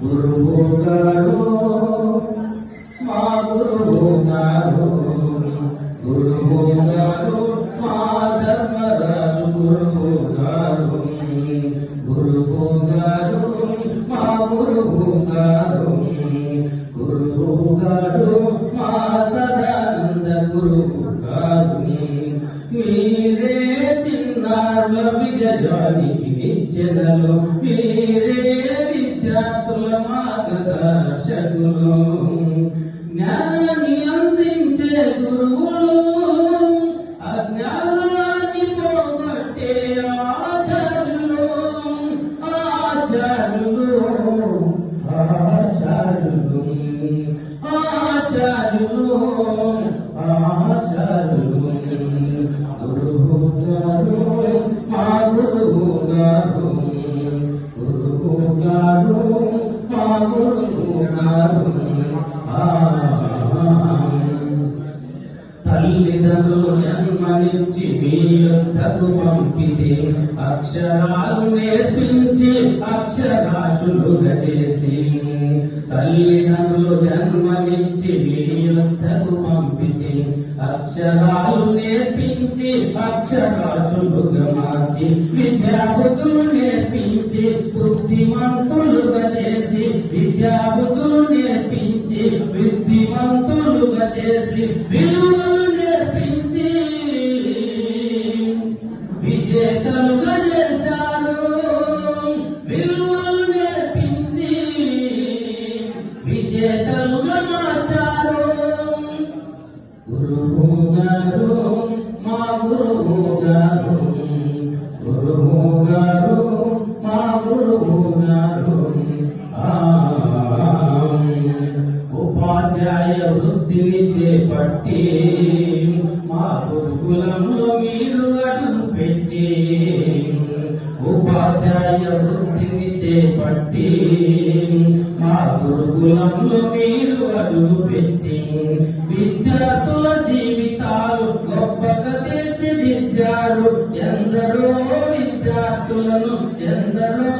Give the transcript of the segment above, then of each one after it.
గురువు గారు మా గురువు గారు గురువు గారు మా ధర్మరాజు గురువు గారు గురువు గారు మా గురువు గారు గురువు గారు విజయానికి నిచ్చెనలు మీరే విద్యార్థుల మార్గదర్శకులు జ్ఞానాన్ని అందించే గురువులు అజ్ఞానాన్ని పోగొట్టే ఆచార్యులు ఆచార్యులు ఆచార్యులు ఆచార్యులు ఆచార్యులు. జన్మనిచ్చి మీ పంపితే అక్షరాలు నేర్పించి అక్షరాశులుగా చేసి తల్లిదండ్రులు జన్మనిచ్చి మీ పంపితే అక్షరాలు నేర్పించి అక్షరాశులుగా మార్చి విద్యాబుద్ధులు నేర్పించి బుద్ధిమంతులుగా చేసి విద్యాబుద్ధులు నేర్పించి బుద్ధిమంతులుగా చేసి విలువలు విజేతలుగా చేశారు. విలువలు నేర్పించి విజేతలుగా మార్చారు. గురువు గారు మా గురువు గారు గురువు గారు మా గురువు గారు. ఉపాధ్యాయ వృత్తిని చేపట్టి వృత్తిని చేపట్టి మా గురుకులంలో మీరు అడుగు పెట్టి విద్యార్థుల జీవితాలు గొప్పగా తీర్చిదిద్దారు. ఎందరో విద్యార్థులను ఎందరో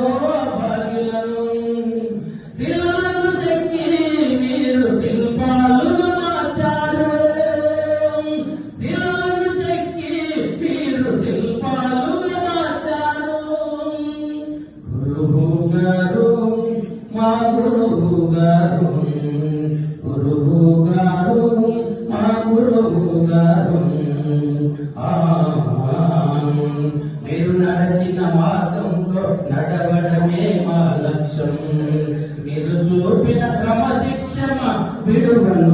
మీరు నడచిన మార్గంలో నడవడమే మా లక్ష్యం మీరు చూపిన క్రమశిక్షణ విడువను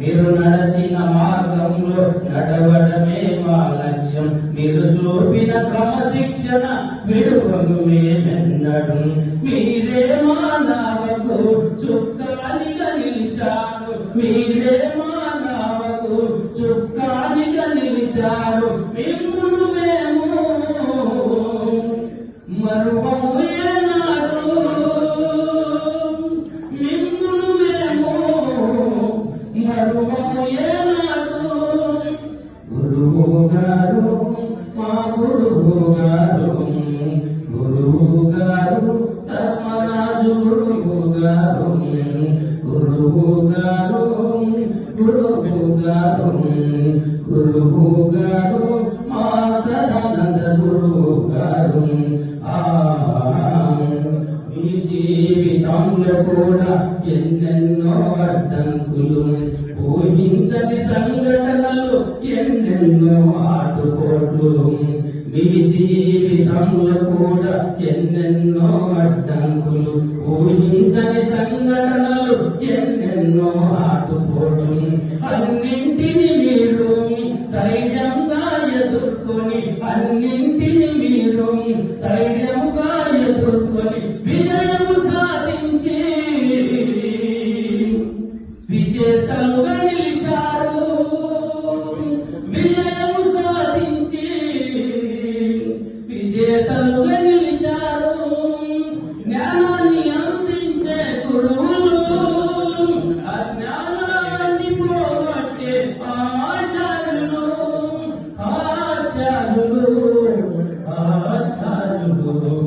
మీరు నడచిన మార్గంలో నడవడమే మా లక్ష్యం మీరు చూపిన క్రమశిక్షణ విడువను మీరే చుక్కానిగా నిలిచారు. మీరే చుక్కానిగా నిలిచారు మిమ్మును మేము మరువము ఏనాడు మిమ్మును మేము మరువము ఏనాడు గురువు గారు మా గురువు గారు గురువు గారు ధర్మరాజు గురువు గారు గురువు గారు గురువు గారు మా సదానంద గురువు మీ జీవితంలో కూడా ఎన్నెన్నో అడ్డంకులు ఊహించని సంఘటనలు ఎన్నెన్నో ఆటుపోట్లు మీ జీవితంలో కూడా ఎన్నెన్నో అడ్డంకులు అన్నింటిని మీరు ధైర్యంగా ఎదుర్కొని అన్నింటిని మీరు ధైర్యంగా ఎదుర్కొని విజయం సాధించి విజేతలుగా నిలిచారు. విజయం సాధించి విజేతలుగా నిలిచారు. జ్ఞానాన్ని అందించే గురువు Hallelujah.